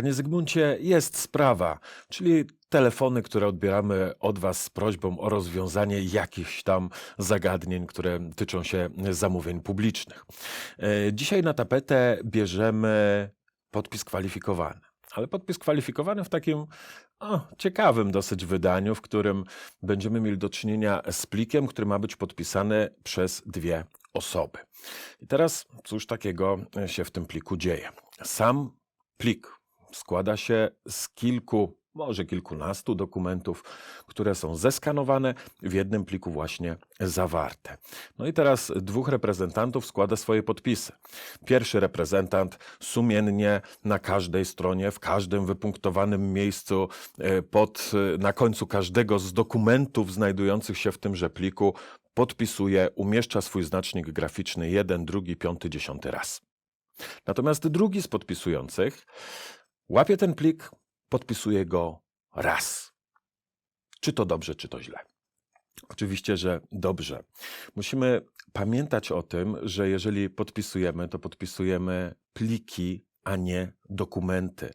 Panie Zygmuncie, jest sprawa, czyli telefony, które odbieramy od Was z prośbą o rozwiązanie jakichś tam zagadnień, które tyczą się zamówień publicznych. E, Dzisiaj na tapetę bierzemy podpis kwalifikowany. Ale podpis kwalifikowany w takim o, ciekawym dosyć wydaniu, w którym będziemy mieli do czynienia z plikiem, który ma być podpisany przez dwie osoby. I teraz cóż takiego się w tym pliku dzieje? Sam plik składa się z kilku, może kilkunastu dokumentów, które są zeskanowane, w jednym pliku właśnie zawarte. No i teraz dwóch reprezentantów składa swoje podpisy. Pierwszy reprezentant sumiennie na każdej stronie, w każdym wypunktowanym miejscu, e, pod, e, na końcu każdego z dokumentów znajdujących się w tymże pliku podpisuje, umieszcza swój znacznik graficzny jeden, drugi, piąty, dziesiąty raz. Natomiast drugi z podpisujących łapie ten plik, podpisuje go raz. Czy to dobrze, czy to źle? Oczywiście, że dobrze. Musimy pamiętać o tym, że jeżeli podpisujemy, to podpisujemy pliki, a nie dokumenty.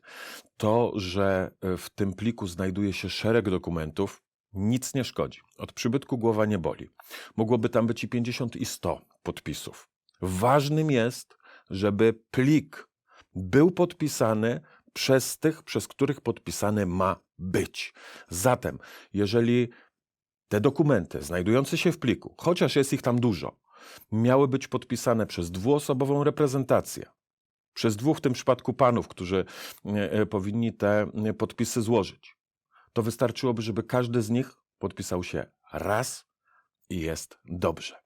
To, że w tym pliku znajduje się szereg dokumentów, nic nie szkodzi. Od przybytku głowa nie boli. Mogłoby tam być i 50 i 100 podpisów. Ważnym jest, żeby plik był podpisany przez tych, przez których podpisany ma być. Zatem, jeżeli te dokumenty znajdujące się w pliku, chociaż jest ich tam dużo, miały być podpisane przez dwuosobową reprezentację, przez dwóch w tym przypadku panów, którzy e, e, powinni te e, podpisy złożyć, to wystarczyłoby, żeby każdy z nich podpisał się raz i jest dobrze.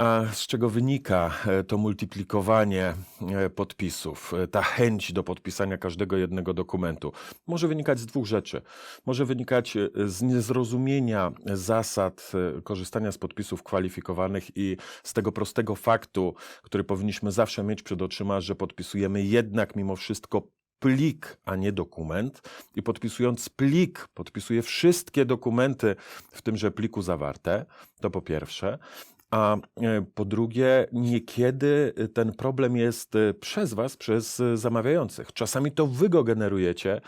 A z czego wynika e, to multiplikowanie e, podpisów, e, ta chęć do podpisania każdego jednego dokumentu? Może wynikać z dwóch rzeczy. Może wynikać z niezrozumienia zasad korzystania z podpisów kwalifikowanych i z tego prostego faktu, który powinniśmy zawsze mieć przed oczyma, że podpisujemy jednak mimo wszystko plik, a nie dokument. I podpisując plik, podpisuję wszystkie dokumenty w tymże pliku zawarte. To po pierwsze. A e, po drugie, niekiedy ten problem jest e, przez Was, przez e, zamawiających. Czasami to Wy go generujecie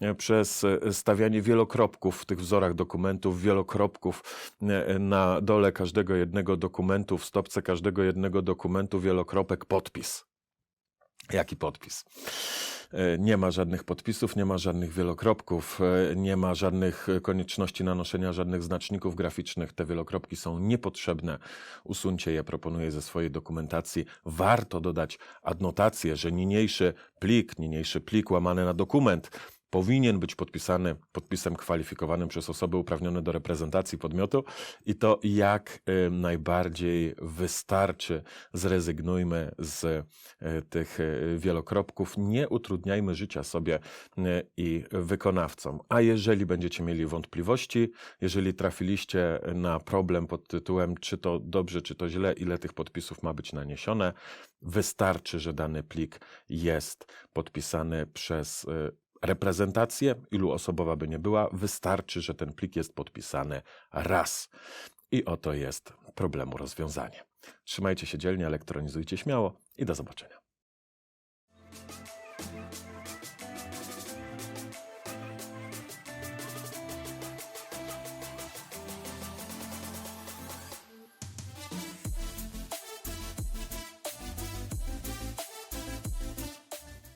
e, przez e, stawianie wielokropków w tych wzorach dokumentów, wielokropków e, na dole każdego jednego dokumentu, w stopce każdego jednego dokumentu, wielokropek podpis. Jaki podpis? E, Nie ma żadnych podpisów, nie ma żadnych wielokropków, e, nie ma żadnych e, konieczności nanoszenia żadnych znaczników graficznych. Te wielokropki są niepotrzebne. Usuńcie je, proponuję ze swojej dokumentacji. Warto dodać adnotację, że niniejszy plik, niniejszy plik łamany na dokument powinien być podpisany podpisem kwalifikowanym przez osoby uprawnione do reprezentacji podmiotu i to jak y, najbardziej wystarczy. Zrezygnujmy z y, tych y, wielokropków, nie utrudniajmy życia sobie i wykonawcom. A jeżeli będziecie mieli wątpliwości, jeżeli trafiliście na problem pod tytułem czy to dobrze, czy to źle, ile tych podpisów ma być naniesione, wystarczy, że dany plik jest podpisany przez reprezentację, ilu osobowa by nie była, wystarczy, że ten plik jest podpisany raz. I oto jest problemu rozwiązanie. Trzymajcie się dzielnie, elektronizujcie śmiało i do zobaczenia.